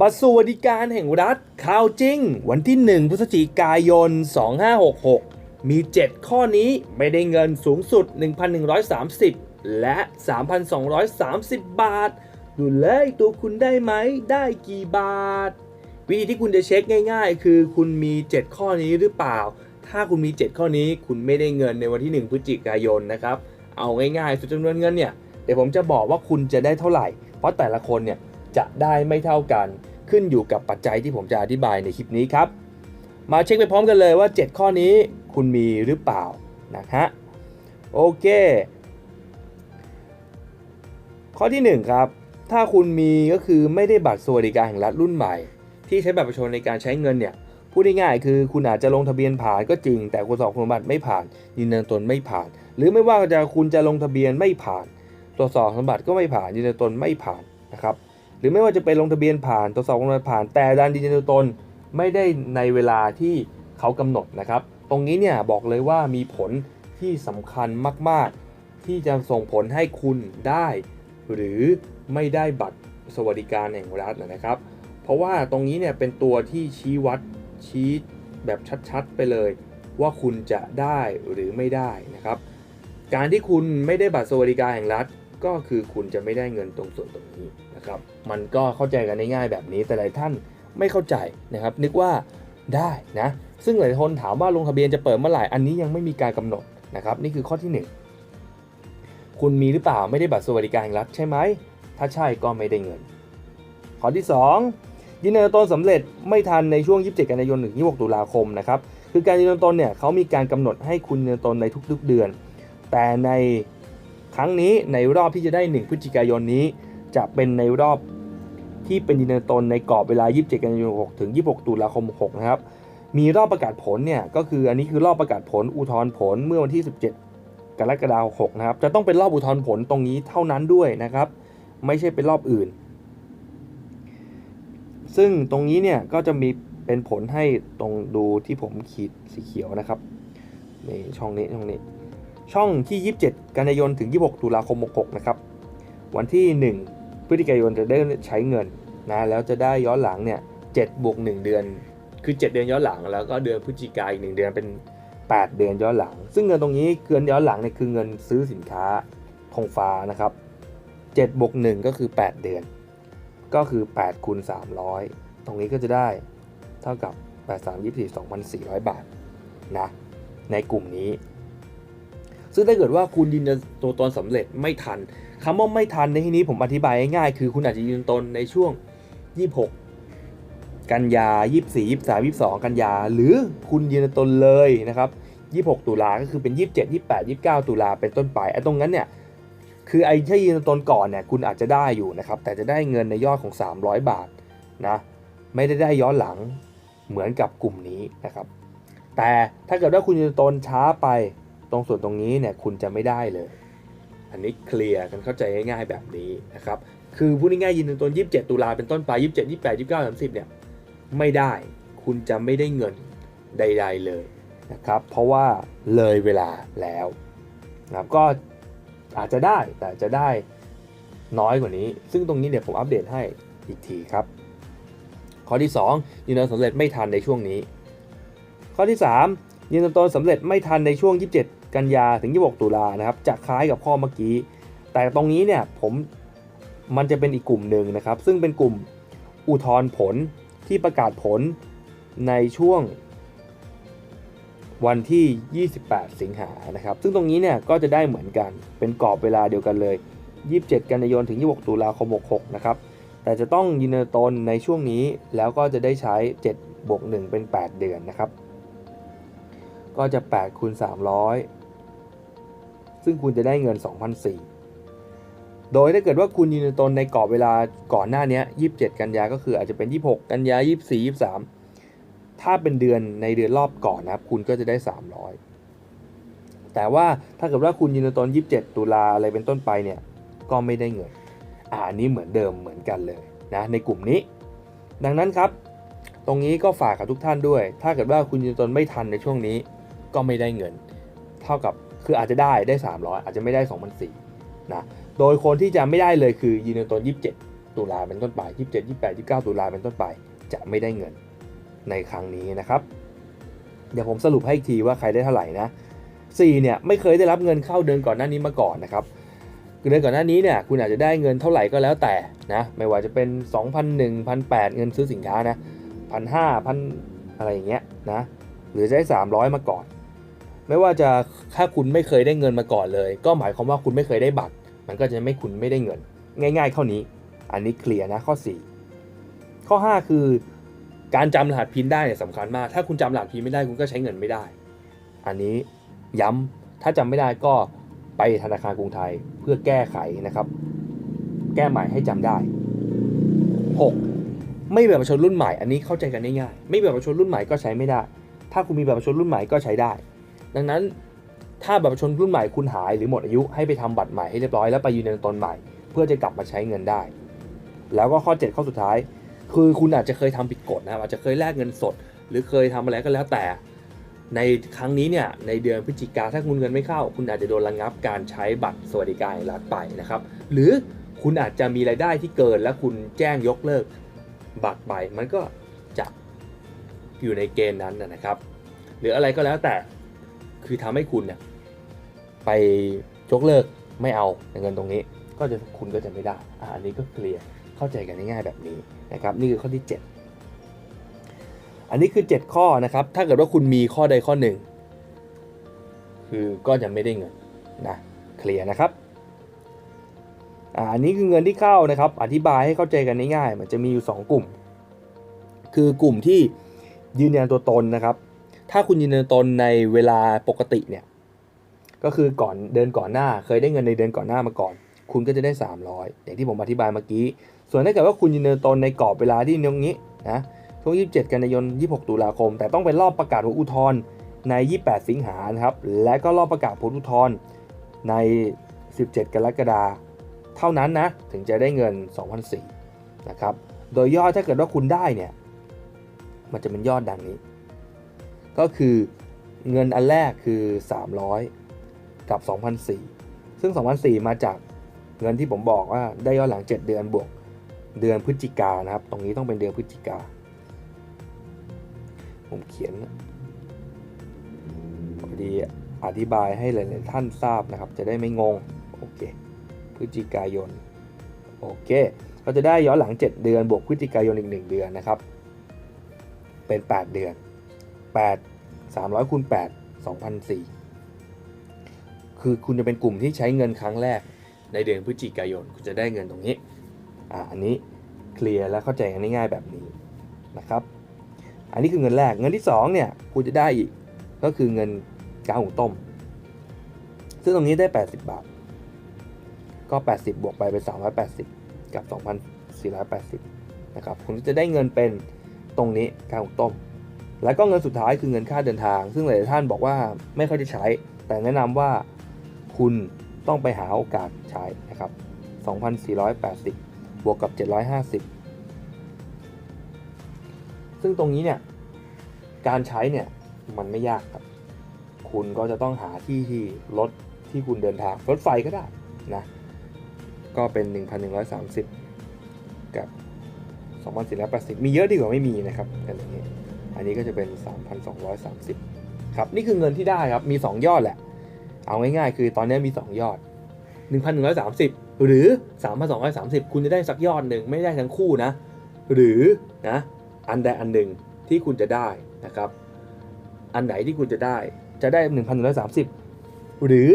บัตรสวัสดิการแห่งรัฐข่าวจริง วันที่ 1 พฤศจิกายน 2566 มี 7 ข้อนี้ไม่ได้เงินสูงสุด 1,130 และ 3,230 บาท ดูเลยตัวคุณได้ไหม ได้กี่บาท วิธีที่คุณจะเช็คง่ายๆ คือคุณมี 7 ข้อนี้หรือเปล่า ถ้าคุณมี 7 ข้อนี้คุณไม่ได้เงินในวันที่ 1 พฤศจิกายนนะครับ เอาง่ายๆสุดจำนวนเงินเนี่ยเดี๋ยวผมจะบอกว่าคุณจะได้เท่าไหร่ เพราะแต่ละคนเนี่ย จะได้ไม่เท่ากันขึ้นอยู่กับปัจจัยที่ผมจะอธิบายในคลิปนี้ครับ มาเช็คไปพร้อมกันเลยว่า 7 ข้อนี้คุณมีหรือเปล่านะฮะโอเค ข้อที่ 1 ครับ ถ้าคุณมีก็คือไม่ได้บัตรสวัสดิการแห่งรัฐรุ่นใหม่ ที่ใช้บัตรประชาชนในการใช้เงินเนี่ยพูดง่ายๆคือคุณอาจจะลงทะเบียนผ่านก็จริง แต่คุณสอบคุณบัติไม่ผ่านยืนยันตนไม่ผ่าน หรือไม่ว่าจะคุณจะลงทะเบียนไม่ผ่าน ตรวจสอบสมบัติก็ไม่ผ่านยืนยันตนไม่ผ่านนะครับ รือไม่ว่าจะไปลงทะเบียนผ่านตรวจสอบคุณสมบัติผ่าน แต่ดันยืนยันตนไม่ได้ในเวลาที่เขากำหนดนะครับ ตรงนี้เนี่ยบอกเลยว่ามีผลที่สำคัญมาก ๆ ที่จะส่งผลให้คุณได้ หรือไม่ได้บัตรสวัสดิการแห่งรัฐนะครับ เพราะว่าตรงนี้เนี่ยเป็นตัวที่ชี้วัดชี้แบบชัดๆไปเลย ว่าคุณจะได้หรือไม่ได้นะครับ การที่คุณไม่ได้บัตรสวัสดิการแห่งรัฐ ก็คือคุณจะไม่ได้เงินตรงส่วนตรงนี้นะครับ มันก็เข้าใจกันได้ง่ายแบบนี้ แต่หลายท่านไม่เข้าใจนะครับ นึกว่าได้นะ ซึ่งหลายคนถามว่าลงทะเบียนจะเปิดเมื่อไหร่ อันนี้ยังไม่มีการกำหนดนะครับ นี่คือข้อที่ 1 คุณมีหรือเปล่าไม่ได้บัตรสวัสดิการแห่งรัฐใช่ไหม ถ้าใช่ก็ไม่ได้เงิน ข้อที่ 2 ยืนยันตนสำเร็จไม่ทันในช่วง 27 กันยายนถึง 26 ตุลาคมนะครับ คือการยืนยันตนเนี่ยเขามีการกำหนดให้คุณยืนยันตนในทุกๆเดือน แต่ใน ครั้งนี้ในรอบที่จะได้ 1 พฤศจิกายนนี้ จะเป็นในรอบที่เป็นยืนตนในกรอบเวลา 27 กันยายน6ถึง 26 ตุลาคม 6 นะครับ มีรอบประกาศผลเนี่ยก็คืออันนี้คือรอบประกาศผลอุทธรณ์ผลเมื่อวันที่ 17 กรกฎาคม 6 นะครับ จะต้องเป็นรอบอุทธรณ์ผลตรงนี้เท่านั้นด้วยนะครับ ไม่ใช่เป็นรอบอื่น ซึ่งตรงนี้เนี่ยก็จะมีเป็นผลให้ตรงดูที่ผมขีดสีเขียวนะครับในช่องนี้ช่องนี้ ช่องที่ 27 กันยายนถึง 26 ตุลาคม 66 นะครับ วันที่ 1 พฤศจิกายนจะได้ใช้เงินนะแล้วจะได้ย้อนหลังเนี่ย7บวก1เดือน คือ 7 เดือนย้อนหลังแล้วก็เดือนพฤศจิกายนอีก1เดือนเป็น 8 เดือนย้อนหลัง ซึ่งเงินตรงนี้เกินย้อนหลังเนี่ยคือเงินซื้อสินค้าทงฟ้านะครับ7บวก1ก็คือ 8 เดือน ก็คือ8คูณ300 ตรงนี้ก็จะได้เท่ากับ 8 3 24 2,400 บาทนะในกลุ่มนี้ ซึ่งถ้าเกิดว่าคุณยืนยันตัวตนสำเร็จไม่ทันคำว่าไม่ทันในที่นี้ผมอธิบายง่ายๆคือคุณอาจจะยืนยันตนในช่วง 26 กันยา 24 23 22 กันยา หรือคุณยืนยันตนเลยนะครับ 26 ตุลาก็คือเป็น 27 28 29 ตุลาเป็นต้นไปไอ้ตรงนั้นเนี่ยคือไอ้ที่ยืนยันตนก่อนเนี่ยคุณอาจจะได้อยู่นะครับแต่จะได้เงินในยอดของ 300 บาทนะไม่ได้ได้ย้อนหลังเหมือนกับกลุ่มนี้นะครับ แต่ถ้าเกิดว่าคุณยืนยันตนช้าไป ตรงส่วนตรงนี้เนี่ยคุณจะไม่ได้เลย อันนี้เคลียร์กันเข้าใจง่ายๆแบบนี้นะครับ คือพูดง่ายๆยืนยันตน27 ตุลาเป็นต้นไป 27 28 29 30เนี่ยไม่ได้คุณจะไม่ได้เงินใด ๆเลยนะครับ เพราะว่าเลยเวลาแล้วนะครับก็อาจจะได้แต่จะได้น้อยกว่านี้ ซึ่งตรงนี้เดี๋ยวผมอัปเดตให้อีกทีครับ ข้อที่ 2 ยืนยันสำเร็จไม่ทันในช่วงนี้ ข้อที่ 3 ยืนยันตนสำเร็จไม่ทันในช่วง 27 กันยาถึง 26 ตุลานะครับจะคล้ายกับข้อเมื่อกี้ แต่ตรงนี้เนี่ยผมมันจะเป็นอีกกลุ่มหนึ่งนะครับ ซึ่งเป็นกลุ่มอุทธรณ์ผลที่ประกาศผลในช่วงวันที่ 28 สิงหานะครับ ซึ่งตรงนี้เนี่ยก็จะได้เหมือนกัน เป็นกรอบเวลาเดียวกันเลย 27 กันยายนถึง 26 ตุลาคม 66 นะครับ แต่จะต้องยืนยันตนในช่วงนี้ แล้วก็จะได้ใช้ 7 บวก 1 เป็น 8 เดือนนะครับ ก็จะ8คูณ300 ซึ่งคุณจะได้เงิน 2,004โดยถ้าเกิดว่าคุณยืนตนในกรอบเวลาก่อนหน้านี้27 กันยาก็คืออาจจะเป็น 26 กันยา 24 23 ถ้าเป็นเดือนในเดือนรอบก่อนนะครับ คุณก็จะได้ 300 แต่ว่าถ้าเกิดว่าคุณยืนยันตน 27 ตุลาอะไรเป็นต้นไปเนี่ยก็ไม่ได้เงินอ่าอันนี้เหมือนเดิมเหมือนกันเลยนะในกลุ่มนี้ ดังนั้นครับ ตรงนี้ก็ฝากกับทุกท่านด้วย ถ้าเกิดว่าคุณยืนยันตนไม่ทันในช่วงนี้ ก็ไม่ได้เงิน เท่ากับคืออาจจะได้ได้ 300 อาจจะไม่ได้2 0 0นะโดยคนที่จะไม่ได้เลยคือยืนยันตน27 ตุลาเป็นต้นไป 27 28 29 ตุลาเป็นต้นไป จะไม่ได้เงินในครั้งนี้นะครับ เดี๋ยวผมสรุปให้อีกทีว่าใครได้เท่าไหร่นะ4เนี่ยไม่เคยได้รับเงินเข้าเดือนก่อนหน้านี้มาก่อนนะครับเดือนก่อนหน้านี้เนี่ยคุณอาจจะได้เงินเท่าไหร่ก็แล้วแต่นะไม่ว่าจะเป็น 2,001 1,008เงินซื้อสินค้านะพันห้าพันอะไรอย่างเงี้ยนะหรือจะได้300 มาก่อน ไม่ว่าจะถ้าคุณไม่เคยได้เงินมาก่อนเลย ก็หมายความว่าคุณไม่เคยได้บัตร มันก็จะไม่คุณไม่ได้เงิน ง่าย ๆ เท่านี้ อันนี้เคลียร์นะข้อ 4 ข้อ 5 คือ การจำรหัสพินได้เนี่ยสำคัญมาก ถ้าคุณจำรหัสพินไม่ได้คุณก็ใช้เงินไม่ได้ อันนี้ย้ำถ้าจำไม่ได้ก็ไปธนาคารกรุงไทยเพื่อแก้ไขนะครับ แก้ใหม่ให้จำได้ 6. ไม่แบบประชาชนรุ่นใหม่ อันนี้เข้าใจกันง่ายๆไม่แบบประชาชนรุ่นใหม่ก็ใช้ไม่ได้ ถ้าคุณมีแบบประชาชนรุ่นใหม่ก็ใช้ได้ ดังนั้นถ้าบัตรประชาชนรุ่นใหม่คุณหายหรือหมดอายุให้ไปทำบัตรใหม่ให้เรียบร้อยแล้วไปยืนยันตนใหม่ เพื่อจะกลับมาใช้เงินได้ แล้วก็ข้อ 7 ข้อสุดท้าย คือคุณอาจจะเคยทำผิดกฎนะครับอาจจะเคยแลกเงินสด หรือเคยทำอะไรก็แล้วแต่ ในครั้งนี้เนี่ยในเดือนพฤศจิกาถ้าคุณเงินไม่เข้า คุณอาจจะโดนระงับการใช้บัตรสวัสดิการรัฐไปนะครับ หรือคุณอาจจะมีรายได้ที่เกิน และคุณแจ้งยกเลิกบัตรไปมันก็จะอยู่ในเกณฑ์นั้นนะครับ หรืออะไรก็แล้วแต่ คือทำให้คุณเนี่ยไปยกเลิกไม่เอาเงินตรงนี้ ก็จะคุณก็จะไม่ได้อะอันนี้ก็เคลียร์เข้าใจกันง่ายๆแบบนี้นะครับ นี่คือข้อที่ 7 อันนี้คือ 7 ข้อนะครับ ถ้าเกิดว่าคุณมีข้อใดข้อหนึ่งคือก็จะไม่ได้เงินนะเคลียร์นะครับอ่าอันนี้คือเงินที่เข้านะครับ อธิบายให้เข้าใจกันง่ายๆมันจะมีอยู่ 2 กลุ่ม คือกลุ่มที่ยืนยันตัวตนนะครับ ถ้าคุณยืนยันตนในเวลาปกติเนี่ย ก็คือก่อนเดินก่อนหน้า เคยได้เงินในเดือนก่อนหน้ามาก่อน คุณก็จะได้ 300 อย่างที่ผมอธิบายเมื่อกี้ ส่วนถ้าเกิดว่าคุณยืนยันตนในกรอบเวลาที่ตรงนี้นะช่วง 27 กันยายน 26 ตุลาคม แต่ต้องเป็นรอบประกาศผลอุทธรณ์ใน 28 สิงหาครับ และก็รอบประกาศผลอุทธรณ์ใน 17 กรกฎาคมเท่านั้นนะ ถึงจะได้เงิน 2,004นะครับ โดยยอดถ้าเกิดว่าคุณได้เนี่ย มันจะเป็นยอดดังนี้ ก็คือเงินอันแรกคือ 300 กับ 2,004 ซึ่ง 2,004 มาจากเงินที่ผมบอกว่าได้ย้อนหลัง 7 เดือนบวกเดือนพฤศจิกานะครับ ตรงนี้ต้องเป็นเดือนพฤศจิกา ผมเขียนพอดีอธิบายให้หลายๆท่านทราบนะครับ จะได้ไม่งง โอเค พฤศจิกายน โอเค เราจะได้ย้อนหลัง 7 เดือน บวกพฤศจิกายนอีก 1 เดือนนะครับ เป็น 8 เดือน 8 300คูณ8 2,004 คือคุณจะเป็นกลุ่มที่ใช้เงินครั้งแรกในเดือนพฤศจิกายน คุณจะได้เงินตรงนี้ อ่า อันนี้เคลียร์และเข้าใจกันง่ายๆแบบนี้นะครับ อันนี้คือเงินแรก เงินที่2เนี่ยคุณจะได้อีก ก็คือเงินกาหุงต้ม ซึ่งตรงนี้ได้ 80 บาท ก็ 80 บวกไปเป็น 380 กับ 2,480 นะครับ คุณจะได้เงินเป็นตรงนี้กาหุงต้ม แล้วก็เงินสุดท้ายคือเงินค่าเดินทาง ซึ่งหลายท่านบอกว่าไม่ค่อยได้ใช้ แต่แนะนำว่าคุณต้องไปหาโอกาสใช้นะครับ 2,480 บวกกับ 750 ซึ่งตรงนี้เนี่ย การใช้เนี่ยมันไม่ยากครับ คุณก็จะต้องหาที่ที่รถที่คุณเดินทาง รถไฟก็ได้นะ ก็เป็น 1,130 กับ 2,480 มีเยอะดีกว่าไม่มีนะครับอะไรอย่างนี้ อันนี้ก็จะเป็น 3,230 ครับ นี่คือเงินที่ได้ครับ มี 2 ยอดแหละ เอาง่ายๆ คือตอนนี้มี 2 ยอด 1,130 หรือ 3,230 คุณจะได้สักยอดหนึ่งไม่ได้ทั้งคู่นะ หรือนะอันใดอันหนึ่งที่คุณจะได้นะครับ อันไหนที่คุณจะได้จะได้ 1,130 หรือ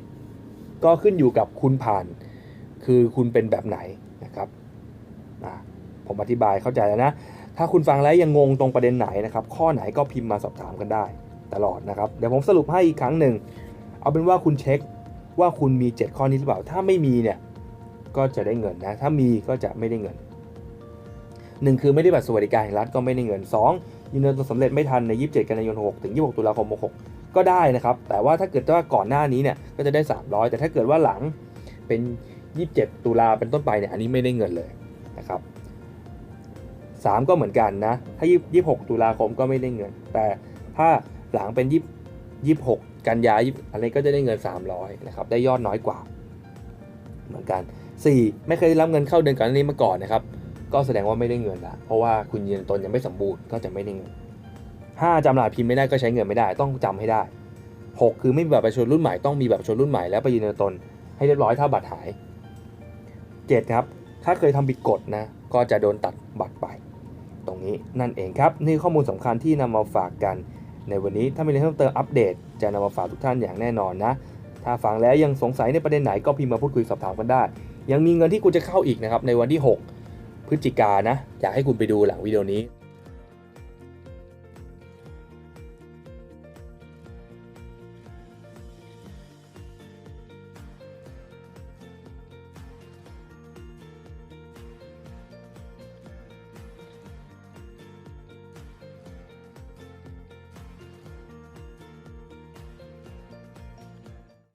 3,230 ก็ขึ้นอยู่กับคุณผ่าน คือคุณเป็นแบบไหนนะครับผมอธิบายเข้าใจแล้วนะ ถ้าคุณฟังแล้วยังงงตรงประเด็นไหนนะครับข้อไหนก็พิมพ์มาสอบถามกันได้ ตลอดนะครับเดี๋ยวผมสรุปให้อีกครั้งหนึ่งเอาเป็นว่าคุณเช็คว่าคุณมี 7 ข้อนี้หรือเปล่า ถ้าไม่มีเนี่ยก็จะได้เงินนะ ถ้ามีก็จะไม่ได้เงิน 1 คือไม่ได้บัตรสวัสดิการแห่งรัฐก็ไม่ได้เงิน 2ยืนยันตัวสำเร็จไม่ทันใน 27 กันยายน 6 ถึง 26 ตุลาคม 66 ก็ได้นะครับ แต่ว่าถ้าเกิดว่าก่อนหน้านี้เนี่ยก็จะได้ 300 แต่ถ้าเกิดว่าหลังเป็น 27 ตุลาเป็นต้นไปเนี่ยอันนี้ไม่ได้เงินเลยนะครับ 3 ก็เหมือนกันนะ ถ้า 26 ตุลาคมก็ไม่ได้เงิน แต่ถ้าหลังเป็น26 กันยา20อะไรก็จะได้เงิน 300นะครับ ได้ยอดน้อยกว่า เหมือนกัน 4. ไม่เคยได้รับเงินเข้าเดือนก่อนนี้มาก่อนนะครับ ก็แสดงว่าไม่ได้เงินละ เพราะว่าคุณยืนตนยังไม่สมบูรณ์ก็จะไม่ได้เงิน 5. จำรหัสพิมพ์ไม่ได้ก็ใช้เงินไม่ได้ ต้องจำให้ได้ 6. คือไม่มีบัตรประชาชนรุ่นใหม่ ต้องมีบัตรประชาชนรุ่นใหม่แล้วไปยืนตนให้เรียบร้อยถ้าบัตรหาย 7. ครับ ถ้าเคยทำผิดกฎนะ ก็จะโดนตัดบัตรไป รงนี้นั่นเองครับ นี่ข้อมูลสำคัญที่นำมาฝากกัน ในวันนี้ถ้ามีอะไรเพิ่มเติมอัปเดต จะนำมาฝากทุกท่านอย่างแน่นอนนะ ถ้าฟังแล้วยังสงสัยในประเด็นไหนก็พิมพ์มาพูดคุยสอบถามกันได้ ยังมีเงินที่คุณจะเข้าอีกนะครับในวันที่ 6 พฤศจิกายนนะอยากให้คุณไปดูหลังวิดีโอนี้